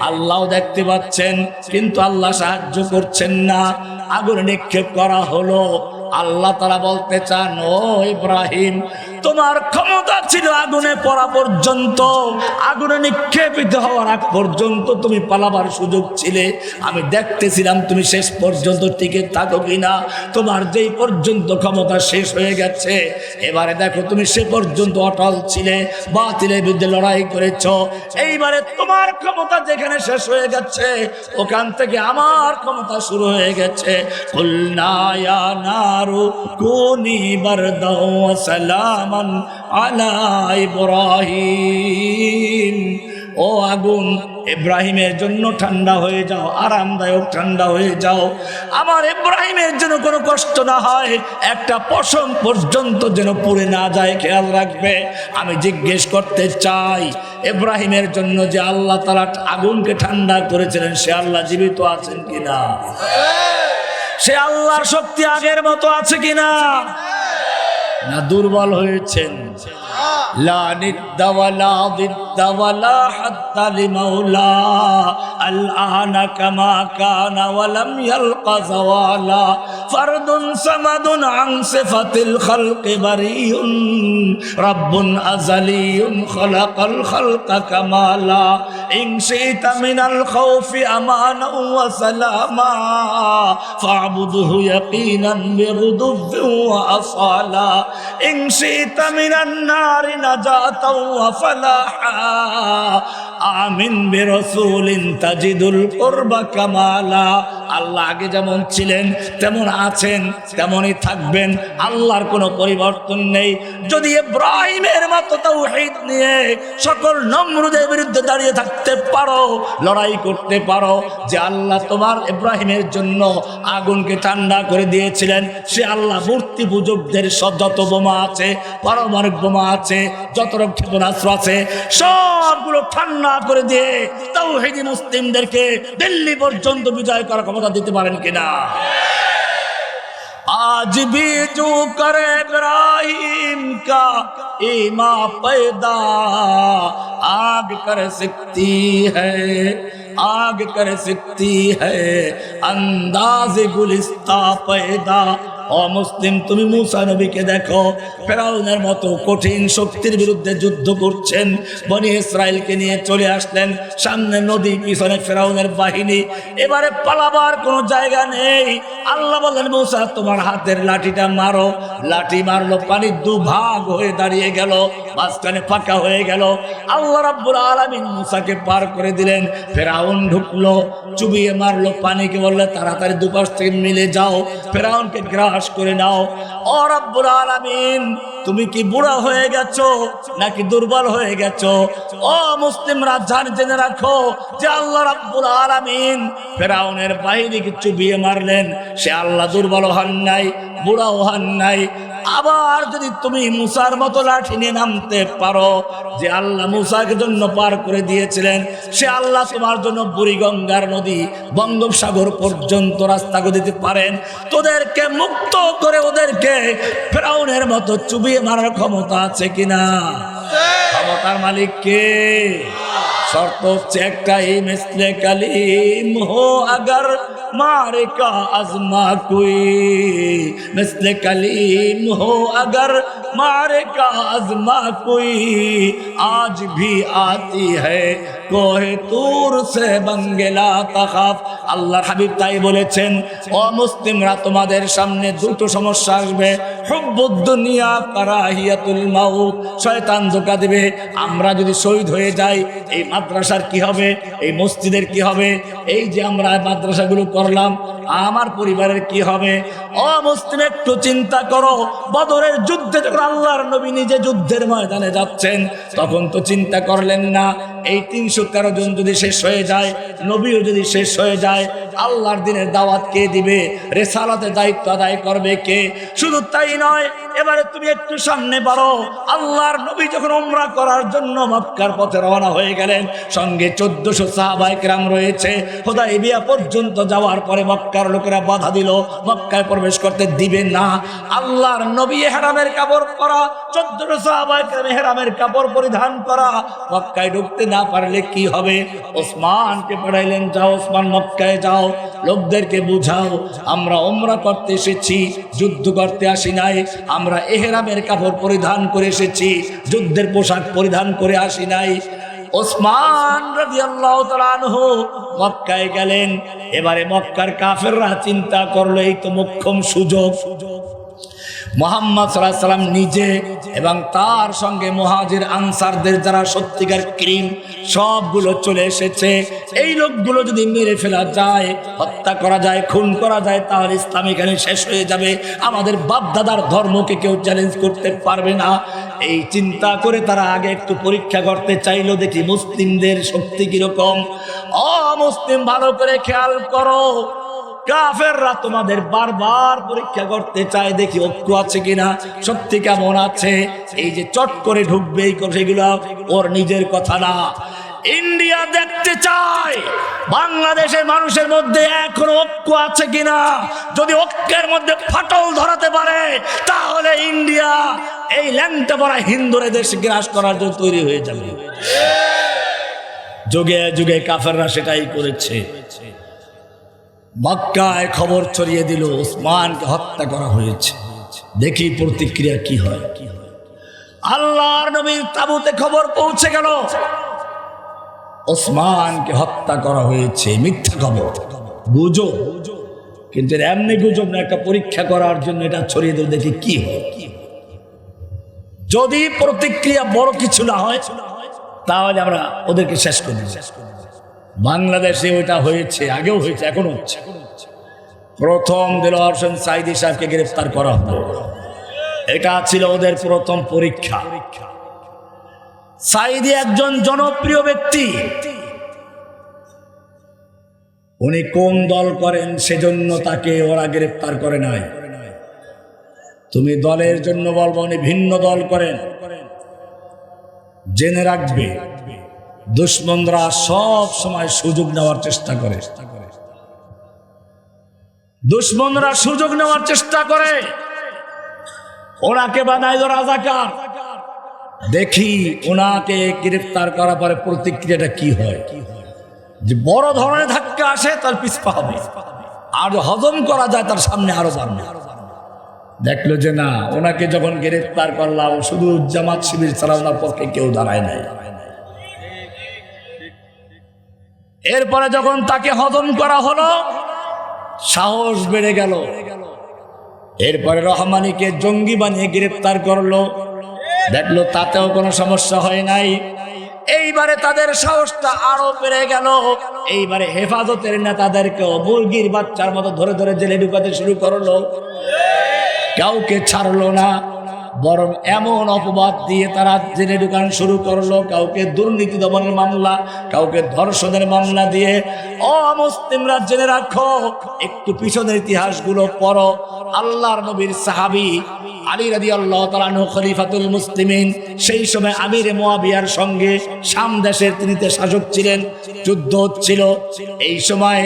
আল্লাহ দেখতে পাচ্ছেন, কিন্তু আল্লাহ সাহায্য করছেন না। আগুন নিক্ষেপ করা হলো। আল্লাহ তারা বলতে চান, ও ইব্রাহিম তোমার ক্ষমতা ছিল আগুনে পড়া পর্যন্ত, আগুনে নিক্ষেপিত হওয়ার আগ পর্যন্ত তুমি পালাবার সুযোগ ছিলে। আমি দেখতেছিলাম তুমি শেষ পর্যন্ত টিকে থাকো কিনা। তোমার যেই পর্যন্ত ক্ষমতা শেষ হয়ে গেছে, এবারে দেখো তুমি সে পর্যন্ত অটল ছিলে বা বাতিলের বিরুদ্ধে লড়াই করেছ। এইবারে তোমার ক্ষমতা যেখানে শেষ হয়ে গেছে, ওখান থেকে আমার ক্ষমতা শুরু হয়ে গেছে। কুলনায়া নারু কুনি বারদাও ওয়া সালামান আলা ইব্রাহিম। ও আগুন, ইব্রাহিমের জন্য ঠান্ডা হয়ে যাও, আরামদায়ক ঠান্ডা হয়ে যাও। আমার ইব্রাহিমের জন্য কোনো কষ্ট না হয়, একটা পশম পর্যন্ত যেন পুড়ে না যায়, খেয়াল রাখবে। আমি জিজ্ঞেস করতে চাই, ইব্রাহিমের জন্য যে আল্লাহ তালা আগুনকে ঠান্ডা করেছিলেন, সে আল্লাহ জীবিত আছেন কিনা? সে আল্লাহর শক্তি আগের মতো আছে কিনা? না দুর্বল হয়েছেন। لا ند ولا ضد ولا حد لمولى الآن كما كان ولم يلق زوالا. فرد صمد عن صفة الخلق بريء رب أزلي خلق الخلق كمالا. إن شئت من الخوف أمانا وسلاما. فاعبده يقينا بغدو وأصالا. إن شئت من النار النار نجاة وفلاحا آمن برسول تجد القرب كمالا আল্লাহ আগে যেমন ছিলেন, তেমন আছেন, তেমনই থাকবেন। আল্লাহর কোনো পরিবর্তন নেই। যদি ইব্রাহিমের মতো তাওহীদ নিয়ে সকল নমরুদের বিরুদ্ধে দাঁড়িয়ে থাকতে পারো, লড়াই করতে পারো, যে আল্লাহ তোমার ইব্রাহিমের জন্য আগুনকে ঠান্ডা করে দিয়েছিলেন, সে আল্লাহ মূর্তি পূজকদের সব যত বোমা আছে, পারমাণবিক বোমা আছে, যত ক্ষেপণাস্ত্র আছে, সবগুলো ঠান্ডা করে দিয়ে তাও হেদি মুসলিমদেরকে দিল্লি পর্যন্ত বিজয় করার ক্ষমতা দিতে পারেন কিনা आज भी जो करे इब्राहिम का ईमा पैदा आग कर सकती है आग कर सकती है अंदाज गुलिस्ता पैदा অমুসলিম, তুমি মুসা নবীকে দেখো। ফেরাউনের মতো কঠিন শক্তির বিরুদ্ধে যুদ্ধ করছেন। বনি ইসরায়েলকে নিয়ে চলে আসলেন। সামনে নদী, পিছনে ফেরাউনের বাহিনী। এবারে পালাবার কোনো জায়গা নেই। আল্লাহ বললেন, মুসা, তোমার হাতের লাঠিটা মারো। লাঠি মারলো, পানি দুভাগ হয়ে দাঁড়িয়ে গেল, মাঝখানে ফাঁকা হয়ে গেল। আল্লাহ রাব্বুল আলামিন মুসাকে পার করে দিলেন। ফেরাউন ঢুকলো, চুবিয়ে মারলো, পানিকে বললে, তাড়াতাড়ি দুপাশ থেকে মিলে যাও। ফেরাউনকে গ্রাস করে নাও। ও রাব্বুল আলামিন, তুমি কি বুড়া হয়ে গেছো নাকি দুর্বল হয়ে গেছো? ও মুসলিম রাজধান জেনে রাখো যে আল্লাহ রাব্বুল আলামিন ফেরাউনের বাহিনীকে চুবিয়ে মারলেন। সে আল্লাহ দুর্বল হন নাই, বুড়াও হন নাই। আবার যদি তুমি মুসার মতো লাঠি নিয়ে নামতে পারো যে আল্লাহ মুসাকে জন্য পার করে দিয়েছিলেন সে আল্লাহ তোমার জন্য বুড়িগঙ্গার নদী বঙ্গোপসাগর পর্যন্ত রাস্তা করে দিতে পারেন। তোদেরকে মুক্ত করে ওদেরকে ফেরাউনের মতো চুবিয়ে মারার ক্ষমতা আছে কিনা? ক্ষমতার মালিক কে? শর্ত হচ্ছে একটাই, মিসলে কালিম হো আগর মারে কা আজমা কুই। মিসলে কালিম হো আগর মারে কা আজমা কুই। আজ ভি আতি হে কোহে তুর সে বঙ্গেলা তাখাফ। আল্লাহ হাবিব তাই বলেছেন অমুসলিমরা তোমাদের সামনে দুটো সমস্যা আসবে। হুব্বুদ দুনিয়া কারাহিয়াতুল মাউত। আমরা যদি শহীদ হয়ে যাই, এই মাদ্রাসার কি হবে? এই মসজিদের কি হবে? এই যে আমরা মাদ্রাসাগুলো করলাম, আমার পরিবারের কি হবে? মুসলিম, একটু চিন্তা করো। বদরের যুদ্ধে যখন আল্লাহর নবী নিজে যুদ্ধের ময়দানে যাচ্ছেন, তখন তো চিন্তা করলেন না, এই তিনশো তেরো জন যদি শেষ হয়ে যায়, নবীও যদি শেষ হয়ে যায় আল্লাহর দিনের দাওয়াত কে দিবে? রেসালাতে দায়িত্ব আদায় করবে কে? শুধু তাই নয়, এবারে তুমি একটু সামনে বাড়ো। আল্লাহর নবী যখন ওমরা করার জন্য মক্কার পথে রওনা হয়ে গেলেন, সঙ্গে চোদ্দশো সাহাবাইকরাম রয়েছে। হোদাই বিয়া পর্যন্ত যাওয়ার পরে মক্কার লোকেরা বাধা দিল। মক্কায় প্রবেশ করতে দিবে না। আল্লাহর নবী হেরামের কাপড় পরা, চোদ্দশো সাহাবাইকরাম হেরামের কাপড় পরিধান করা। মক্কায় ঢুকতে না পারলে কি হবে? ওসমানকে পাঠাইলেন, যাও ওসমান, মক্কায় যাও। লোকদেরকে বুঝাও, আমরা ওমরা করতে এসেছি, যুদ্ধ করতে আসি নাই, আমরা এহেরামের কাপড় পরিধান করে এসেছি, যুদ্ধের পোশাক পরিধান করে আসি নাই। ওসমান মক্কায় গেলেন, এবারে মক্কার কাফেররা চিন্তা করল, এই তো মোক্ষম সুযোগ। মোহাম্মদ সাল্লাহ সাল্লাম নিজে এবং তার সঙ্গে মহাজির আনসারদের যারা সত্যিকার ক্রিম, সবগুলো চলে এসেছে। এই লোকগুলো যদি মেরে ফেলা যায়, হত্যা করা যায়, খুন করা যায় তাহলে ইসলাম এখানে শেষ হয়ে যাবে। আমাদের বাপদাদার ধর্মকে কেউ চ্যালেঞ্জ করতে পারবে না। এই চিন্তা করে তারা আগে একটু পরীক্ষা করতে চাইলো, দেখি মুসলিমদের শক্তি কীরকম। অ, মুসলিম ভালো করে খেয়াল করো। কাফেররা তোমাদের বারবার পরীক্ষা করতে চায়, দেখি ঐক্য আছে কিনা শক্তি কেমন আছে? এই যে চট করে ঢুকবে সেগুলো ওর নিজের কথা না। ইন্ডিয়া দেখতে চায়, বাংলাদেশের মানুষের মধ্যে এখনও ঐক্য আছে কিনা? যদি ঐক্যের মধ্যে ফাটল ধরাতে পারে, তাহলে ইন্ডিয়া এই ল্যাংটা পড়া হিন্দুরে দেশ গ্রাস করার জন্য তৈরি হয়ে যাবে। যুগে যুগে কাফেররা সেটাই করেছে। মক্কায় খবর ছড়িয়ে দিল ওসমানকে হত্যা করা হয়েছে। দেখি প্রতিক্রিয়া কি হয়। কি হয় আল্লাহর নবীর তাবুতে খবর পৌঁছে গেল। ওসমানকে হত্যা করা হয়েছে, মিথ্যা খবর। গুজব। কিন্তু এমনি গুজব না, একটা পরীক্ষা করার জন্য এটা ছড়িয়ে দেব দেখি কি হয়। কি যদি প্রতিক্রিয়া বড় কিছু না হয়, তাহলে আমরা ওদেরকে শেষ করি শেষ দিই। বাংলাদেশে ওটা হয়েছে, আগেও হয়েছে এখন হচ্ছে। প্রথম দিলওয়ার হোসেন সাইদি সাহেবকে গ্রেফতার করা হলো। এটা ছিল ওদের প্রথম পরীক্ষা। সাইদি একজন জনপ্রিয় ব্যক্তি। উনি কোন দল করেন সেজন্য তাকে ওরা গ্রেফতার করে নাই। তুমি দলের জন্য বলব উনি ভিন্ন দল করেন। জেনে রাখবে। দুশ্মনরা সব সময় সুযোগ নেওয়ার চেষ্টা করে। দুশ্মনরা সুযোগ নেওয়ার চেষ্টা করে। ওনাকে বানাইল রাজাকার। দেখি ওনাকে গ্রেফতার করার পরে প্রতিক্রিয়াটা কি হয়। কি যে বড় ধরনের ধাক্কা আসে, তার পিছপা হবে। আর হজম করা যায়, তার সামনে আরও বাড়বে। দেখল যে না, ওনাকে যখন গ্রেফতার করলাম, শুধু জামাত শিবির ছাড়া ওনার পক্ষে কেউ দাঁড়ায় নাই। এরপরে যখন তাকে হজম করা হলো, সাহস বেড়ে গেল। এরপরে রহমানিকে জঙ্গি বানিয়ে গ্রেপ্তার করল। দেখল তাতেও কোনো সমস্যা হয় নাই। এইবারে তাদের সাহসটা আরও বেড়ে গেল। এইবারে হেফাজতের নেতাদেরকেও মুরগির বাচ্চার মতো ধরে ধরে জেলে ঢুকাতে শুরু করল। কাউকে ছাড়লো না। বরং এমন অপবাদ দিয়ে তারা জেনে ঢুকান শুরু করল, কাউকে দুর্নীতি দমনের মামলা, কাউকে ধর্ষণের মামলা দিয়ে। অমুসলিমরা জেনে রাখো, একটু পিছনের ইতিহাসগুলো পড়ো। আল্লাহর নবীর সাহাবি আল্লাহ মুসলিমিন, সেই সময় আমির মোয়াবিয়ার সঙ্গে শাম দেশের তিনি শাসক ছিলেন, যুদ্ধ হচ্ছিল। এই সময়